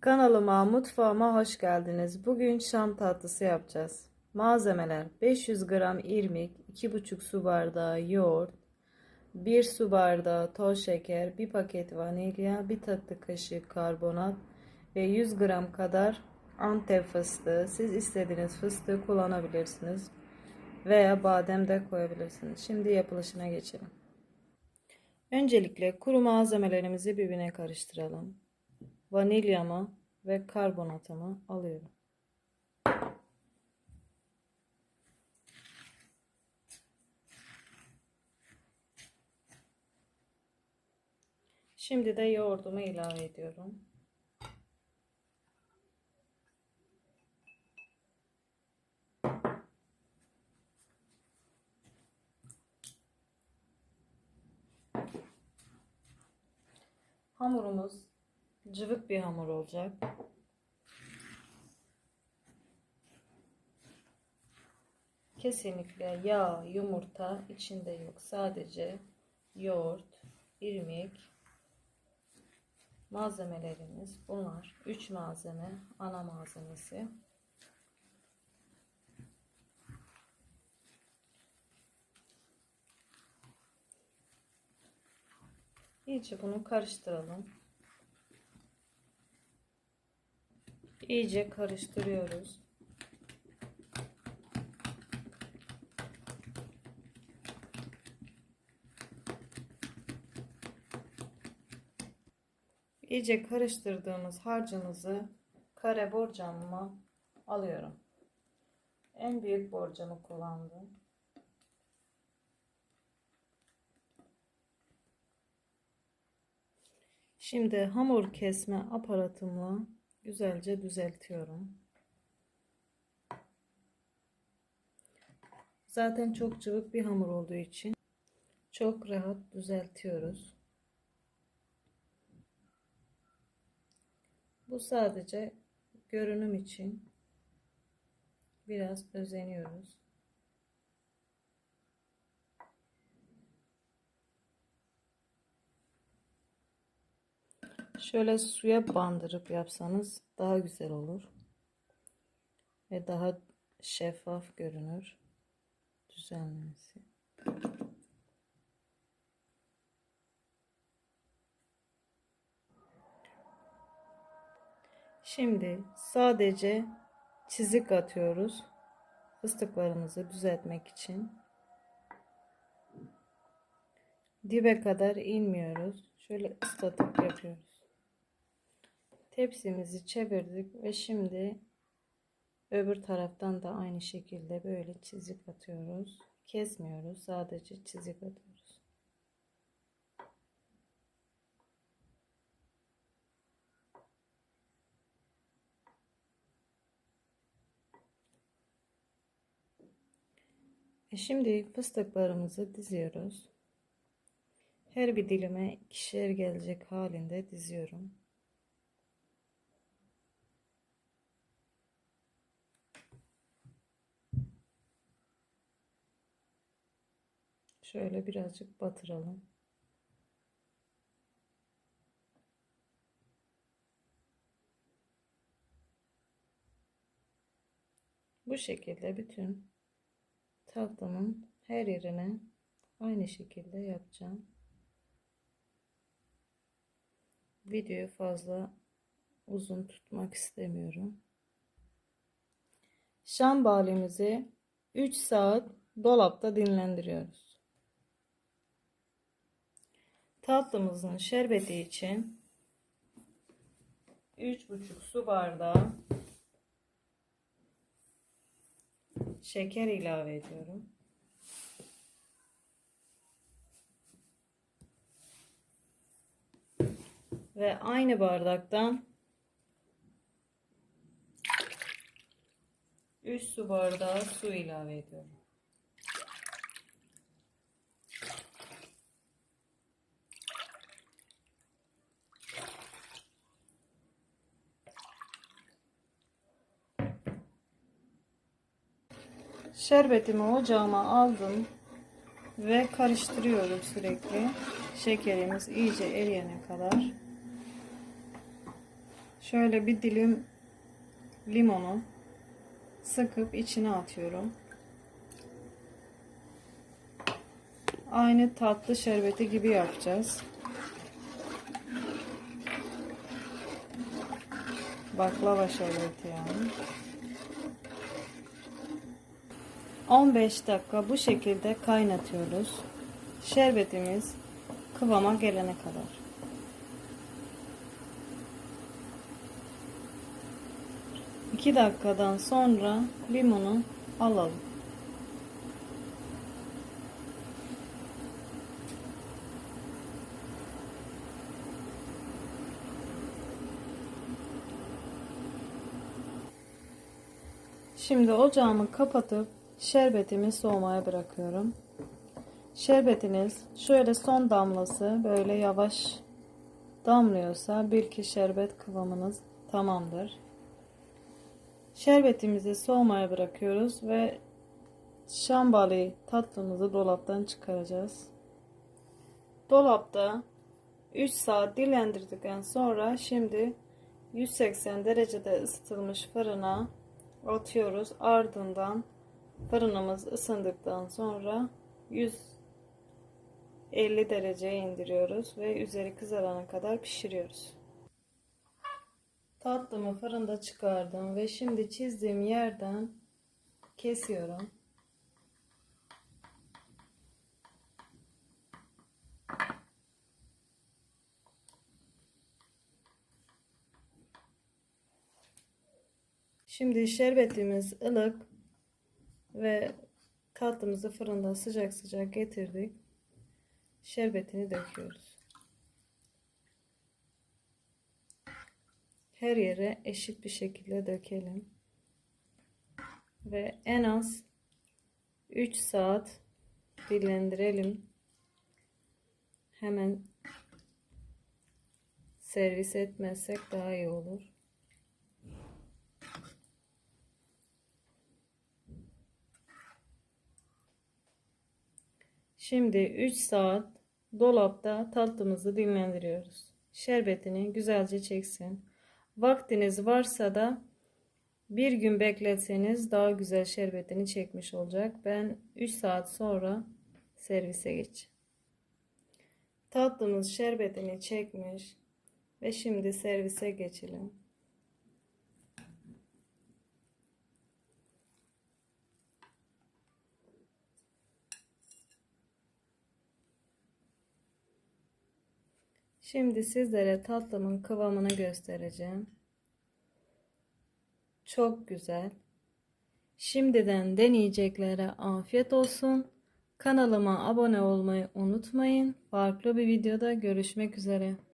Kanalıma, mutfağıma hoş geldiniz. Bugün Şam tatlısı yapacağız. Malzemeler 500 gram irmik, 2,5 su bardağı yoğurt, 1 su bardağı toz şeker, 1 paket vanilya, 1 tatlı kaşığı karbonat ve 100 gram kadar antep fıstığı. Siz istediğiniz fıstığı kullanabilirsiniz veya badem de koyabilirsiniz. Şimdi yapılışına geçelim. Öncelikle kuru malzemelerimizi birbirine karıştıralım. Vanilyamı ve karbonatımı alıyorum. Şimdi de yoğurdumu ilave ediyorum. Hamurumuz cıvık bir hamur olacak. Kesinlikle yağ, yumurta içinde yok. Sadece yoğurt, irmik, malzemelerimiz bunlar. 3 malzeme, ana malzemesi. İyice bunu karıştıralım. İyice karıştırıyoruz. İyice karıştırdığımız harcımızı kare borcamıma alıyorum. En büyük borcamı kullandım. Şimdi hamur kesme aparatımla güzelce düzeltiyorum. Zaten çok cıvık bir hamur olduğu için çok rahat düzeltiyoruz. Bu sadece görünüm için biraz özeniyoruz. Şöyle suya bandırıp yapsanız daha güzel olur. Ve daha şeffaf görünür. Düzenlemesi. Şimdi sadece çizik atıyoruz. Fıstıklarımızı düzeltmek için. Dibe kadar inmiyoruz. Şöyle ıslatıp yapıyoruz. Tepsimizi çevirdik ve şimdi öbür taraftan da aynı şekilde böyle çizik atıyoruz. Kesmiyoruz. Sadece çizik atıyoruz. E şimdi fıstıklarımızı diziyoruz. Her bir dilime ikişer gelecek halinde diziyorum. Şöyle birazcık batıralım. Bu şekilde bütün tatlımın her yerine aynı şekilde yapacağım. Videoyu fazla uzun tutmak istemiyorum. Şam balimizi 3 saat dolapta dinlendiriyoruz. Tatlımızın şerbeti için 3,5 su bardağı şeker ilave ediyorum. Ve aynı bardaktan 3 su bardağı su ilave ediyorum. Şerbetimi ocağıma aldım ve karıştırıyorum sürekli. Şekerimiz iyice eriyene kadar. Şöyle bir dilim limonu sıkıp içine atıyorum. Aynı tatlı şerbeti gibi yapacağız. Baklava şerbeti yani. 15 dakika bu şekilde kaynatıyoruz. Şerbetimiz kıvama gelene kadar. İki dakikadan sonra limonu alalım. Şimdi ocağımı kapatıp şerbetimi soğumaya bırakıyorum. Şerbetiniz şöyle son damlası böyle yavaş damlıyorsa bil ki şerbet kıvamınız tamamdır. Şerbetimizi soğumaya bırakıyoruz ve şambali tatlımızı dolaptan çıkaracağız. Dolapta 3 saat dinlendirdikten sonra şimdi 180 derecede ısıtılmış fırına atıyoruz. Ardından fırınımız ısındıktan sonra 150 dereceye indiriyoruz ve üzeri kızarana kadar pişiriyoruz. Tatlımı fırında çıkardım ve şimdi çizdiğim yerden kesiyorum. Şimdi şerbetimiz ılık ve tatlımızı fırında sıcak sıcak getirdik. Şerbetini döküyoruz. Her yere eşit bir şekilde dökelim. Ve en az 3 saat dinlendirelim. Hemen servis etmezsek daha iyi olur. Şimdi 3 saat dolapta tatlımızı dinlendiriyoruz. Şerbetini güzelce çeksin. Vaktiniz varsa da bir gün bekletseniz daha güzel şerbetini çekmiş olacak. Ben 3 saat sonra servise geç. Tatlımız şerbetini çekmiş ve şimdi servise geçelim. Şimdi sizlere tatlımın kıvamını göstereceğim. Çok güzel. Şimdiden deneyeceklere afiyet olsun. Kanalıma abone olmayı unutmayın. Farklı bir videoda görüşmek üzere.